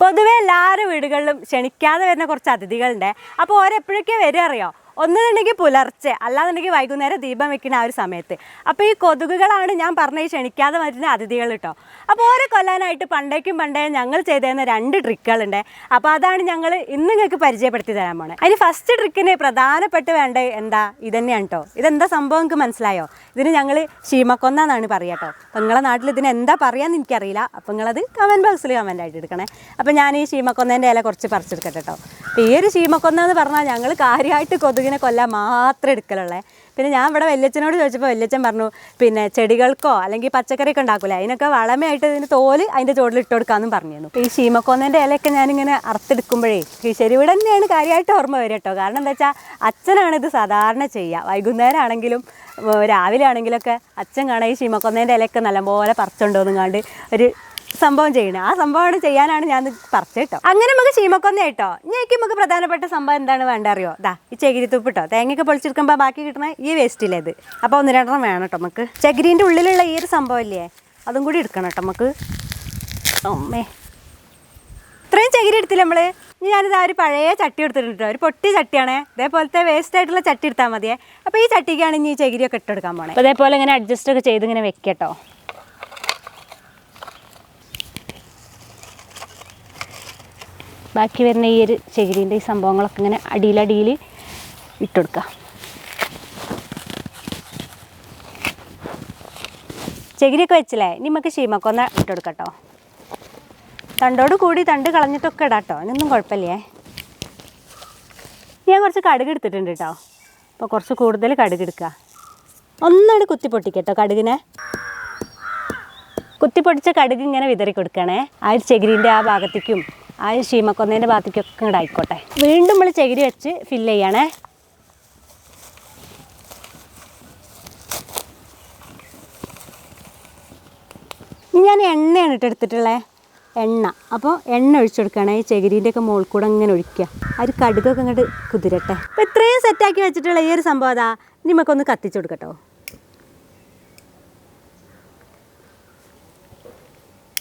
പൊതുവെ എല്ലാവരും വീടുകളിലും ക്ഷണിക്കാതെ വരുന്ന കുറച്ച് അതിഥികളുണ്ട്. അപ്പോൾ ഓരെപ്പോഴൊക്കെ വരിക അറിയോ? ഒന്നുണ്ടെങ്കിൽ പുലർച്ചെ അല്ലാന്നുണ്ടെങ്കിൽ വൈകുന്നേരം ദീപം വെക്കുന്ന ആ ഒരു സമയത്ത്. അപ്പോൾ ഈ കൊതുകുകളാണ് ഞാൻ പറഞ്ഞ ഈ ക്ഷണിക്കാതെ വരുന്ന അതിഥികൾ കേട്ടോ അപ്പോൾ ഓരോ കൊല്ലാനായിട്ട് പണ്ടേക്കും പണ്ടേ ഞങ്ങൾ ചെയ്തിരുന്ന രണ്ട് ട്രിക്കുകളുണ്ട്. അപ്പോൾ അതാണ് ഞങ്ങൾ ഇന്ന് നിങ്ങൾക്ക് പരിചയപ്പെടുത്തി തരാൻ പോണേ. അതിന് ഫസ്റ്റ് ട്രിക്കിന് പ്രധാനപ്പെട്ട് വേണ്ടത് എന്താ? ഇതന്നെയാണ് കേട്ടോ ഇതെന്താ സംഭവം നിങ്ങൾക്ക് മനസ്സിലായോ? ഇതിന് ഞങ്ങൾ ഷീമക്കൊന്ന എന്നാണ് പറയുക കേട്ടോ അപ്പോൾ നിങ്ങളെ നാട്ടിൽ ഇതിന് എന്താ പറയാന്ന് എനിക്കറിയില്ല. അപ്പോൾ നിങ്ങളത് കമന്റ് ബോക്സിൽ കമന്റ് ആയിട്ട് എടുക്കണേ. അപ്പോൾ ഞാൻ ഈ ഷീമക്കൊന്നേന്റെ ഇല കുറച്ച് പറിച്ചെടുക്കട്ടെ കേട്ടോ അപ്പോൾ ഈ ഒരു ഷീമക്കൊന്ന എന്ന് പറഞ്ഞാൽ ഞങ്ങൾ കാര്യമായിട്ട് കൊതുകിനെ കൊല്ലാൻ മാത്രമേ എടുക്കലുള്ളേ. പിന്നെ ഞാൻ ഇവിടെ വല്യച്ഛനോട് ചോദിച്ചപ്പോൾ വല്യച്ഛൻ പറഞ്ഞു പിന്നെ ചെടികൾക്കോ അല്ലെങ്കിൽ പച്ചക്കറിയൊക്കെ ഉണ്ടാക്കില്ല അതിനൊക്കെ വളമായിട്ട് ഇതിന് തോൽ അതിന്റെ ചോട്ടിൽ ഇട്ട് കൊടുക്കാമെന്നും പറഞ്ഞിരുന്നു. ഈ ശീമക്കോന്നന്റെ ഇലയൊക്കെ ഞാനിങ്ങനെ അറുത്തെടുക്കുമ്പോഴേ ഈ ശരിവിടെ തന്നെയാണ് കാര്യമായിട്ട് ഓർമ്മ വരിക കേട്ടോ. കാരണം എന്താ വെച്ചാൽ അച്ഛനാണ് ഇത് സാധാരണ ചെയ്യുക. വൈകുന്നേരം ആണെങ്കിലും രാവിലെ ആണെങ്കിലൊക്കെ അച്ഛൻ കാണാൻ ഈ ശീമക്കൊന്നേന്റെ ഇലയൊക്കെ നല്ലപോലെ പറിച്ചുകൊണ്ടോന്നും കണ്ട് ഒരു സംഭവം ചെയ്യണേ. ആ സംഭവമാണ് ചെയ്യാനാണ് ഞാൻ പറിച്ചത് കേട്ടോ. അങ്ങനെ നമുക്ക് ചീമക്കൊന്ന കേട്ടോ. ഞാൻ നമുക്ക് പ്രധാനപ്പെട്ട സംഭവം എന്താണ് വേണ്ട അറിയോ? ദാ ഈ ചകിരിത്തുപ്പ് കേട്ടോ തേങ്ങയൊക്കെ പൊളിച്ചെടുക്കുമ്പോൾ ബാക്കി കിട്ടണ ഈ വേസ്റ്റില്ലേ ഇത്. അപ്പോൾ ഒന്ന് രണ്ടെണ്ണം വേണം കേട്ടോ നമുക്ക്. ചകിരീന്റെ ഉള്ളിലുള്ള ഈ ഒരു സംഭവം ഇല്ലേ? അതും കൂടി എടുക്കണം കേട്ടോ നമുക്ക്. അമ്മേ. ഇത്രയും ചകിരി എടുത്തില്ല നമ്മൾ ഇനി ഞാനിത് ആ ഒരു പഴയ ചട്ടി എടുത്തിട്ടുണ്ട് ഒരു പൊട്ടി ചട്ടിയാണ്. ഇതേപോലത്തെ വേസ്റ്റ് ആയിട്ടുള്ള ചട്ടി എടുത്താൽ മതിയേ. അപ്പോൾ ഈ ചട്ടിക്കാണ് ഇനി ഈ ചകിരിയൊക്കെ ഇട്ടെടുക്കാൻ പോണേ. അപ്പോൾ ഇതേപോലെ ഇങ്ങനെ അഡ്ജസ്റ്റ് ഒക്കെ ചെയ്ത് ഇങ്ങനെ വെക്കട്ടോ ബാക്കി വരുന്ന ഈ ഒരു ചകിരീന്റെ ഈ സംഭവങ്ങളൊക്കെ ഇങ്ങനെ അടിയിലടിയിൽ ഇട്ടുകൊടുക്കുക ചകിരിയൊക്കെ വെച്ചില്ലേ? ഇനി നമുക്ക് ശീമക്കൊന്ന ഇട്ടുകൊടുക്കട്ടോ തണ്ടോട് കൂടി തണ്ട് കളഞ്ഞിട്ടൊക്കെ ഇടാം കേട്ടോ അതിനൊന്നും കുഴപ്പമില്ലേ? ഞാൻ കുറച്ച് കടുക് എടുത്തിട്ടുണ്ട് കേട്ടോ. അപ്പോൾ കുറച്ച് കൂടുതൽ കടുക് എടുക്കുക ഒന്നാണ് കുത്തി പൊട്ടിക്കട്ടോ കടുകിനെ. കുത്തിപ്പൊടിച്ച കടുക് ഇങ്ങനെ വിതറി കൊടുക്കണേ. ആ ഒരു ചകിരിന്റെ ആ ഭാഗത്തേക്കും ആ ഒരു ശീമക്കൊന്നേന്റെ ഭാഗത്തേക്കൊക്കെ ഇങ്ങോട്ട് വീണ്ടും നമ്മൾ ചകിരി വെച്ച് ഫില്ല് ചെയ്യണേ. ഞാൻ എണ്ണയാണ് ഇട്ട് എടുത്തിട്ടുള്ളത് എണ്ണ. അപ്പോൾ എണ്ണ ഒഴിച്ചു കൊടുക്കുകയാണ്. ഈ ചകിരീന്റെ ഒക്കെ മുകളിൽ കൂടെ ഇങ്ങനെ ഒഴിക്കുക. ആ ഒരു കടുകൊക്കെ ഇങ്ങോട്ട് കുതിരട്ടെ. അപ്പോൾ ഇത്രയും സെറ്റാക്കി വെച്ചിട്ടുള്ള ഈ ഒരു സംഭവം അതാ. ഇനി നമുക്കൊന്ന് കത്തിച്ചു കൊടുക്കട്ടോ.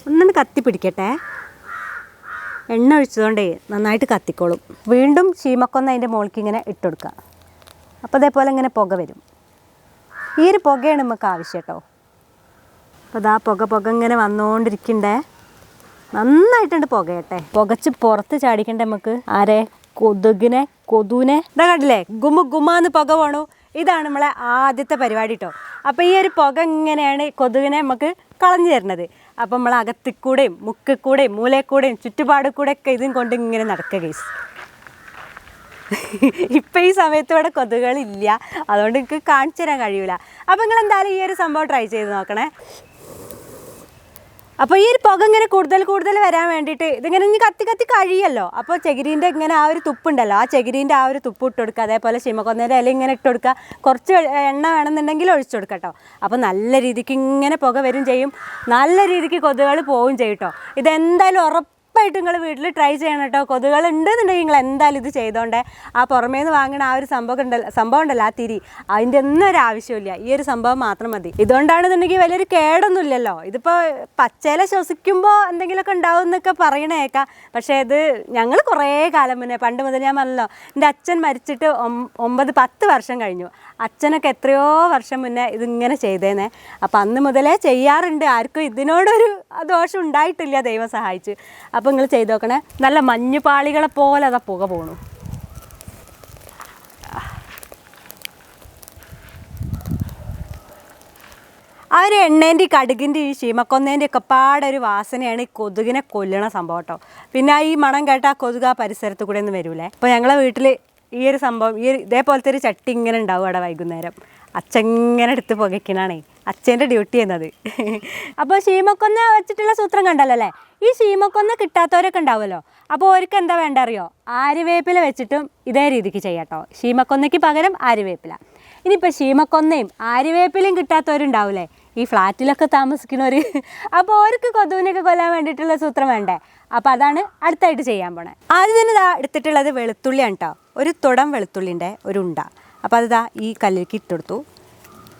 ഒന്നും കത്തി പിടിക്കട്ടെ എണ്ണ ഒഴിച്ചതുകൊണ്ടേ നന്നായിട്ട് കത്തിക്കോളും. വീണ്ടും ചീമക്കൊന്ന് അതിന്റെ മുകളിലേക്ക് ഇങ്ങനെ ഇട്ടുകൊടുക്കുക അപ്പോൾ അതേപോലെ ഇങ്ങനെ പുക വരും. ഈ ഒരു പുകയാണ് നമുക്ക് ആവശ്യം കേട്ടോ അപ്പോൾ അതാ പുക പുക ഇങ്ങനെ വന്നുകൊണ്ടിരിക്കണ്ടേ. നന്നായിട്ടുണ്ട് പുകയട്ടെ പുകച്ച് പുറത്ത് ചാടിക്കണ്ടേ നമുക്ക്? ആരെ? കൊതുകിനെ? കൊതുവിനെ? ഇതാ കണ്ടില്ലേ? ഗുമ ഗുമാന്ന് പുക പോണു. ഇതാണ് നമ്മളെ ആദ്യത്തെ പരിപാടി കേട്ടോ. അപ്പോൾ ഈ ഒരു പുക ഇങ്ങനെയാണ് കൊതുകിനെ നമുക്ക് കളഞ്ഞു തരുന്നത്. അപ്പം നമ്മൾ അകത്തിക്കൂടെയും മുക്കിക്കൂടെയും മൂലക്കൂടെയും ചുറ്റുപാട് കൂടെ ഒക്കെ ഇതും കൊണ്ട് ഇങ്ങനെ നടക്കുക കേസ് ഇപ്പം ഈ സമയത്ത് ഇവിടെ കൊതുകുകളില്ല. അതുകൊണ്ട് എനിക്ക് കാണിച്ചു തരാൻ കഴിയില്ല അപ്പം നിങ്ങൾ എന്തായാലും ഈ ഒരു സംഭവം ട്രൈ ചെയ്ത് നോക്കണേ. അപ്പോൾ ഈ ഒരു പുക ഇങ്ങനെ കൂടുതൽ കൂടുതൽ വരാൻ വേണ്ടിയിട്ട് ഇതിങ്ങനെ ഇനി കത്തി കത്തി കഴിയല്ലോ. അപ്പോൾ ചകിരീന്റെ ഇങ്ങനെ ആ ഒരു തുപ്പുണ്ടല്ലോ. ആ ചകിരീന്റെ ആ ഒരു തുപ്പ് ഇട്ട് കൊടുക്കുക. അതേപോലെ ശിമക്കൊന്നേന്റെ ഇല ഇങ്ങനെ ഇട്ട് കൊടുക്കുക. കുറച്ച് എണ്ണ വേണമെന്നുണ്ടെങ്കിൽ ഒഴിച്ചു കൊടുക്കുക കേട്ടോ അപ്പോൾ നല്ല രീതിക്ക് ഇങ്ങനെ പുക വരും ചെയ്യും. നല്ല രീതിക്ക് കൊതുകൾ പോവും ചെയ്യും കേട്ടോ ഇതെന്തായാലും ഉറപ്പ് ഉറപ്പായിട്ടും നിങ്ങൾ വീട്ടിൽ ട്രൈ ചെയ്യണം കേട്ടോ കൊതുകൾ ഉണ്ടെന്നുണ്ടെങ്കിൽ നിങ്ങൾ എന്തായാലും ഇത് ചെയ്തോണ്ടേ. ആ പുറമേ നിന്ന് വാങ്ങണ ആ ഒരു സംഭവം ഉണ്ടല്ലോ സംഭവം ഉണ്ടല്ലോ ആ തിരി. അതിന്റെ ഒന്നും ഒരു ആവശ്യമില്ല ഈ ഒരു സംഭവം മാത്രം മതി. ഇതുകൊണ്ടാണെന്നുണ്ടെങ്കിൽ വലിയൊരു കേടൊന്നും ഇല്ലല്ലോ. ഇതിപ്പോൾ പച്ചയില ശ്വസിക്കുമ്പോൾ എന്തെങ്കിലുമൊക്കെ ഉണ്ടാവും എന്നൊക്കെ പറയണേക്കാം പക്ഷേ ഇത് ഞങ്ങൾ കുറേ കാലം മുന്നേ പണ്ട് മുതൽ ഞാൻ പറഞ്ഞല്ലോ എന്റെ അച്ഛൻ മരിച്ചിട്ട് ഒമ്പത് പത്ത് വർഷം കഴിഞ്ഞു. അച്ഛനൊക്കെ എത്രയോ വർഷം മുന്നേ ഇതിങ്ങനെ ചെയ്തേനെ. അപ്പം അന്ന് മുതലേ ചെയ്യാറുണ്ട്. ആർക്കും ഇതിനോടൊരു ദോഷം ഉണ്ടായിട്ടില്ല ദൈവം സഹായിച്ച്. അപ്പോൾ നിങ്ങൾ ചെയ്ത് നോക്കണേ നല്ല മഞ്ഞുപാളികളെ പോലെ അതാ പുക പോണു. ആ ഒരു എണ്ണേന്റെ ഈ കടുകിന്റെ ഈ ശീമക്കൊന്നേന്റെ ഒക്കെ പാടൊരു വാസനയാണ് ഈ കൊതുകിനെ കൊല്ലണ സംഭവം കേട്ടോ. പിന്നെ ഈ മണം കേട്ട ആ കൊതുക് ആ പരിസരത്ത് കൂടെ ഒന്നും വരൂലേ. അപ്പോൾ ഞങ്ങളെ വീട്ടിൽ ഈ ഒരു സംഭവം ഈ ഇതേപോലത്തെ ഒരു ചട്ടി ഇങ്ങനെ ഉണ്ടാവും അവിടെ വൈകുന്നേരം. അച്ഛൻ ഇങ്ങനെ എടുത്ത് പുകയ്ക്കണാണേ. അച്ഛന്റെ ഡ്യൂട്ടി ചെയ്യുന്നത് അപ്പോൾ ശീമക്കൊന്ന വെച്ചിട്ടുള്ള സൂത്രം കണ്ടല്ലോ അല്ലേ? ഈ ശീമക്കൊന്ന കിട്ടാത്തവരൊക്കെ ഉണ്ടാവുമല്ലോ. അപ്പോൾ അവർക്ക് എന്താ വേണ്ട അറിയോ? ആര്യവേപ്പില വെച്ചിട്ടും ഇതേ രീതിക്ക് ചെയ്യാട്ടോ ശീമക്കൊന്നയ്ക്ക് പകരം ആര്യവേപ്പില. ഇനിയിപ്പോൾ ശീമക്കൊന്നയും ആര്യവേപ്പിലയും കിട്ടാത്തവരുണ്ടാവില്ലേ ഈ ഫ്ലാറ്റിലൊക്കെ താമസിക്കുന്നവർ അപ്പോൾ അവർക്ക് കൊതുവിനൊക്കെ കൊല്ലാൻ വേണ്ടിയിട്ടുള്ള സൂത്രം വേണ്ടേ? അപ്പോൾ അതാണ് അടുത്തായിട്ട് ചെയ്യാൻ പോണേ. ആദ്യം തന്നെ എടുത്തിട്ടുള്ളത് വെളുത്തുള്ളിയാണ് കേട്ടോ. ഒരു തുടം വെളുത്തുള്ളിന്റെ ഒരു ഉണ്ട. അപ്പോൾ അതിതാ ഈ കല്ലിലേക്ക് ഇട്ടെടുത്തു.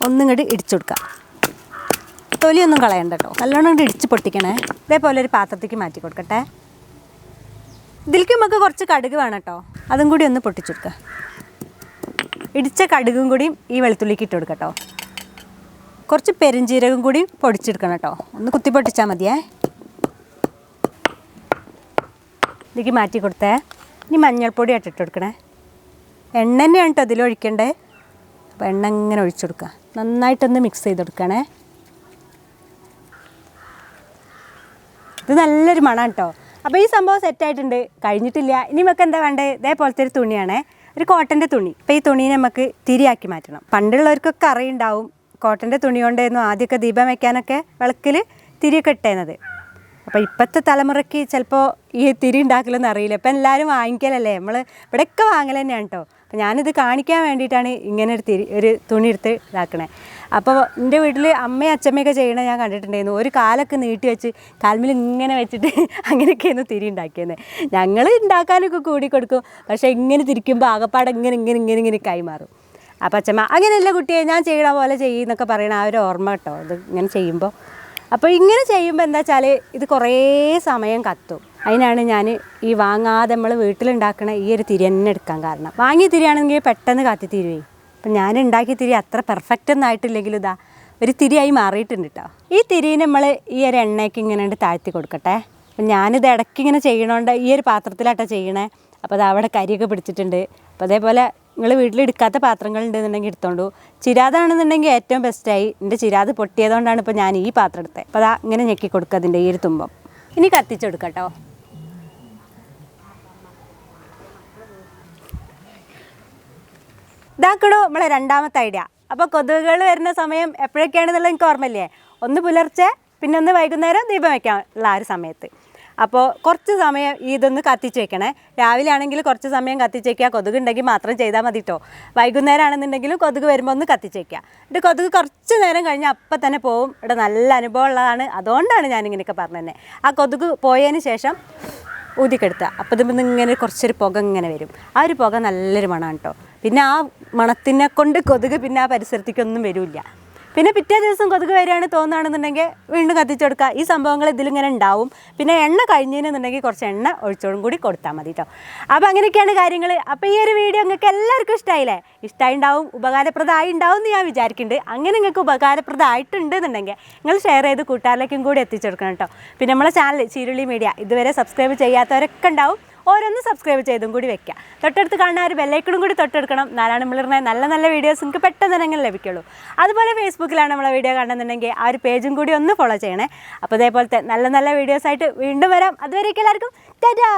ഒന്നും ഇങ്ങോട്ട് ഇടിച്ചു കൊടുക്കുക തൊലിയൊന്നും കളയണ്ട കേട്ടോ നല്ലോണം ഇങ്ങോട്ട് ഇടിച്ച് പൊട്ടിക്കണേ. ഇതേപോലെ ഒരു പാത്രത്തേക്ക് മാറ്റി കൊടുക്കട്ടെ. ഇതിലേക്ക് നമുക്ക് കുറച്ച് കടുക് വേണം കേട്ടോ അതും കൂടി ഒന്ന് പൊട്ടിച്ചെടുക്കുക ഇടിച്ച കടുകും കൂടിയും ഈ വെളുത്തുള്ളിക്ക് ഇട്ട് കൊടുക്കാം കേട്ടോ കുറച്ച് പെരുംജീരകം കൂടി പൊടിച്ചെടുക്കണം കേട്ടോ ഒന്ന് കുത്തി പൊട്ടിച്ചാൽ മതിയേ. ഇതിലേക്ക് മാറ്റി കൊടുത്തേ. ഇനി മഞ്ഞൾപ്പൊടി ഇട്ടിട്ട് കൊടുക്കണേ. എണ്ണ തന്നെയാണ് കേട്ടോ ഇതിൽ ഒഴിക്കണ്ടേ അപ്പോൾ എണ്ണ ഇങ്ങനെ ഒഴിച്ചു കൊടുക്കുക നന്നായിട്ടൊന്ന് മിക്സ് ചെയ്ത് കൊടുക്കണേ ഇത് നല്ലൊരു മണം കേട്ടോ അപ്പോൾ ഈ സംഭവം സെറ്റായിട്ടുണ്ട് കഴിഞ്ഞിട്ടില്ല. ഇനി നമുക്ക് എന്താ വേണ്ടത് ഇതേപോലത്തെ ഒരു തുണിയാണേ. ഒരു കോട്ടന്റെ തുണി. അപ്പോൾ ഈ തുണി നമുക്ക് തിരിയാക്കി മാറ്റണം. പണ്ടുള്ളവർക്കൊക്കെ അറിയുണ്ടാവും കോട്ടന്റെ തുണി കൊണ്ടായിരുന്നു ആദ്യമൊക്കെ ദീപം വയ്ക്കാനൊക്കെ വിളക്കിൽ തിരിയൊക്കെ ഇട്ടേന്നത്. അപ്പോൾ ഇപ്പോഴത്തെ തലമുറയ്ക്ക് ചിലപ്പോൾ ഈ തിരി ഉണ്ടാക്കലൊന്നും അറിയില്ല. ഇപ്പം എല്ലാവരും വാങ്ങിക്കലല്ലേ? നമ്മൾ ഇവിടെയൊക്കെ വാങ്ങൽ തന്നെയാണ് കേട്ടോ അപ്പോൾ ഞാനിത് കാണിക്കാൻ വേണ്ടിയിട്ടാണ് ഇങ്ങനെ ഒരു തിരി ഒരു തുണി എടുത്ത് ഇതാക്കണേ. അപ്പോൾ എന്റെ വീട്ടിൽ അമ്മയും അച്ഛമ്മയൊക്കെ ചെയ്യണത് ഞാൻ കണ്ടിട്ടുണ്ടായിരുന്നു. ഒരു കാലൊക്കെ നീട്ടി വെച്ച് കാൽമിൽ ഇങ്ങനെ വെച്ചിട്ട് അങ്ങനെയൊക്കെയായിരുന്നു തിരി ഉണ്ടാക്കിയത് ഞങ്ങൾ ഉണ്ടാക്കാനൊക്കെ കൂടി കൊടുക്കും. പക്ഷേ ഇങ്ങനെ തിരിക്കുമ്പോൾ ആകപ്പാടെ ഇങ്ങനെ ഇങ്ങനെ ഇങ്ങനെ ഇങ്ങനെ കൈമാറും അപ്പോൾ അച്ഛമ്മ അങ്ങനെയല്ല കുട്ടിയെ ഞാൻ ചെയ്യണ പോലെ ചെയ്യുന്നൊക്കെ പറയണ ആ ഒരു ഓർമ്മ കേട്ടോ ഇത് ഇങ്ങനെ ചെയ്യുമ്പോൾ അപ്പോൾ ഇങ്ങനെ ചെയ്യുമ്പോൾ എന്താ വെച്ചാൽ ഇത് കുറേ സമയം കത്തും. അതിനാണ് ഞാൻ ഈ വാങ്ങാതെ നമ്മൾ വീട്ടിലുണ്ടാക്കുന്ന ഈ ഒരു തിരി തന്നെ എടുക്കാൻ കാരണം. വാങ്ങിയ തിരിയാണെങ്കിൽ പെട്ടെന്ന് കത്തിത്തീരുവേ അപ്പം ഞാൻ ഉണ്ടാക്കിയ തിരി അത്ര പെർഫെക്റ്റ് ഒന്നും ആയിട്ടില്ലെങ്കിലും ഇതാ ഒരു തിരിയായി മാറിയിട്ടുണ്ട് കേട്ടോ ഈ തിരി നമ്മൾ ഈ ഒരു എണ്ണയ്ക്ക് ഇങ്ങനെ താഴ്ത്തി കൊടുക്കട്ടെ. അപ്പം ഞാനിത് ഇടയ്ക്ക് ഇങ്ങനെ ചെയ്യണോണ്ട് ഈ ഒരു പാത്രത്തിലാട്ടോ ചെയ്യണേ. അപ്പോൾ അത് അവിടെ കരിയൊക്കെ പിടിച്ചിട്ടുണ്ട്. അപ്പോൾ അതേപോലെ നിങ്ങൾ വീട്ടിൽ എടുക്കാത്ത പാത്രങ്ങൾ ഉണ്ടെന്നുണ്ടെങ്കിൽ എടുത്തോണ്ടു ചിരാതാണെന്നുണ്ടെങ്കിൽ ഏറ്റവും ബെസ്റ്റായി എന്റെ ചിരാത് പൊട്ടിയതുകൊണ്ടാണ് ഇപ്പോൾ ഞാൻ ഈ പാത്രം എടുത്തത്. അപ്പോൾ അതാ ഇങ്ങനെ ഞെക്കി കൊടുക്കുക അതിന്റെ ഈ ഒരു തുമ്പം. ഇനി കത്തിച്ചെടുക്കട്ടോ ഇതാക്കടോ നമ്മളെ രണ്ടാമത്തെ ഐഡിയ അപ്പോൾ കൊതുകുകൾ വരുന്ന സമയം എപ്പോഴൊക്കെയാണെന്നുള്ളത് എനിക്ക് ഓർമ്മയില്ലേ? ഒന്ന് പുലർച്ചെ പിന്നെ ഒന്ന് വൈകുന്നേരം ദീപം വയ്ക്കാനുള്ള ആ ഒരു സമയത്ത്. അപ്പോൾ കുറച്ച് സമയം ഇതൊന്ന് കത്തിച്ച് വെക്കണേ. രാവിലെ ആണെങ്കിൽ കുറച്ച് സമയം കത്തിച്ച് വെക്കുക. കൊതുക് ഉണ്ടെങ്കിൽ മാത്രം ചെയ്താൽ മതി കേട്ടോ വൈകുന്നേരം ആണെന്നുണ്ടെങ്കിലും കൊതുക് വരുമ്പോൾ ഒന്ന് കത്തിച്ച് എന്നിട്ട് കൊതുക് കുറച്ച് നേരം കഴിഞ്ഞാൽ അപ്പം തന്നെ പോവും. ഇവിടെ നല്ല അനുഭവം ഉള്ളതാണ്. അതുകൊണ്ടാണ് ഞാനിങ്ങനെയൊക്കെ പറഞ്ഞു തന്നെ ആ കൊതുക് പോയതിന് ശേഷം ഊതിക്കെടുത്തുക അപ്പോൾ ഇതിൽ ഇങ്ങനെ കുറച്ചൊരു പുക ഇങ്ങനെ വരും. ആ ഒരു പുക നല്ലൊരു മണമാണ് കേട്ടോ പിന്നെ ആ മണത്തിനെ കൊണ്ട് കൊതുക് പിന്നെ ആ പരിസരത്തേക്കൊന്നും വരില്ല. പിന്നെ പിറ്റേ ദിവസം കൊതുക് വരികയാണ് തോന്നുകയാണെന്നുണ്ടെങ്കിൽ വീണ്ടും കത്തിച്ചെടുക്കുക ഈ സംഭവങ്ങൾ ഇതിലിങ്ങനെ ഉണ്ടാവും. പിന്നെ എണ്ണ കഴിഞ്ഞെന്നുണ്ടെങ്കിൽ കുറച്ച് എണ്ണ ഒഴിച്ചോടും കൂടി കൊടുത്താൽ മതി കേട്ടോ അപ്പോൾ അങ്ങനെയൊക്കെയാണ് കാര്യങ്ങൾ അപ്പോൾ ഈ ഒരു വീഡിയോ നിങ്ങൾക്ക് എല്ലാവർക്കും ഇഷ്ടമായില്ലേ ഇഷ്ടമായി ഉണ്ടാവും ഉപകാരപ്രദമായി ഉണ്ടാവും എന്ന് ഞാൻ വിചാരിക്കുന്നുണ്ട്. അങ്ങനെ നിങ്ങൾക്ക് ഉപകാരപ്രദമായിട്ടുണ്ട് എന്നുണ്ടെങ്കിൽ നിങ്ങൾ ഷെയർ ചെയ്ത് കൂട്ടുകാരിലേക്കും കൂടി എത്തിച്ചെടുക്കണം കേട്ടോ പിന്നെ നമ്മളെ ചാനൽ ചീരുള്ളി മീഡിയ ഇതുവരെ സബ്സ്ക്രൈബ് ചെയ്യാത്തവരൊക്കെ ഉണ്ടാവും. ഓരോന്ന് സബ്സ്ക്രൈബ് ചെയ്തും കൂടി വെക്കുക തൊട്ടടുത്ത് കാണുന്ന ഒരു ബെല്ലൈക്കണും കൂടി തൊട്ടെടുക്കണം. നാലാണ് നമ്മളിരുന്ന നല്ല നല്ല വീഡിയോസ് നിങ്ങൾക്ക് പെട്ടെന്ന് തന്നെ ലഭിക്കുള്ളൂ. അതുപോലെ ഫേസ്ബുക്കിലാണ് നമ്മളെ വീഡിയോ കാണുന്നുണ്ടെങ്കിൽ ആ ഒരു പേജും കൂടി ഒന്ന് ഫോളോ ചെയ്യണേ. അപ്പോൾ അതേപോലത്തെ നല്ല നല്ല വീഡിയോസ് ആയിട്ട് വീണ്ടും വരാം. അതുവരേക്കും എല്ലാവർക്കും. ടാറ്റാ!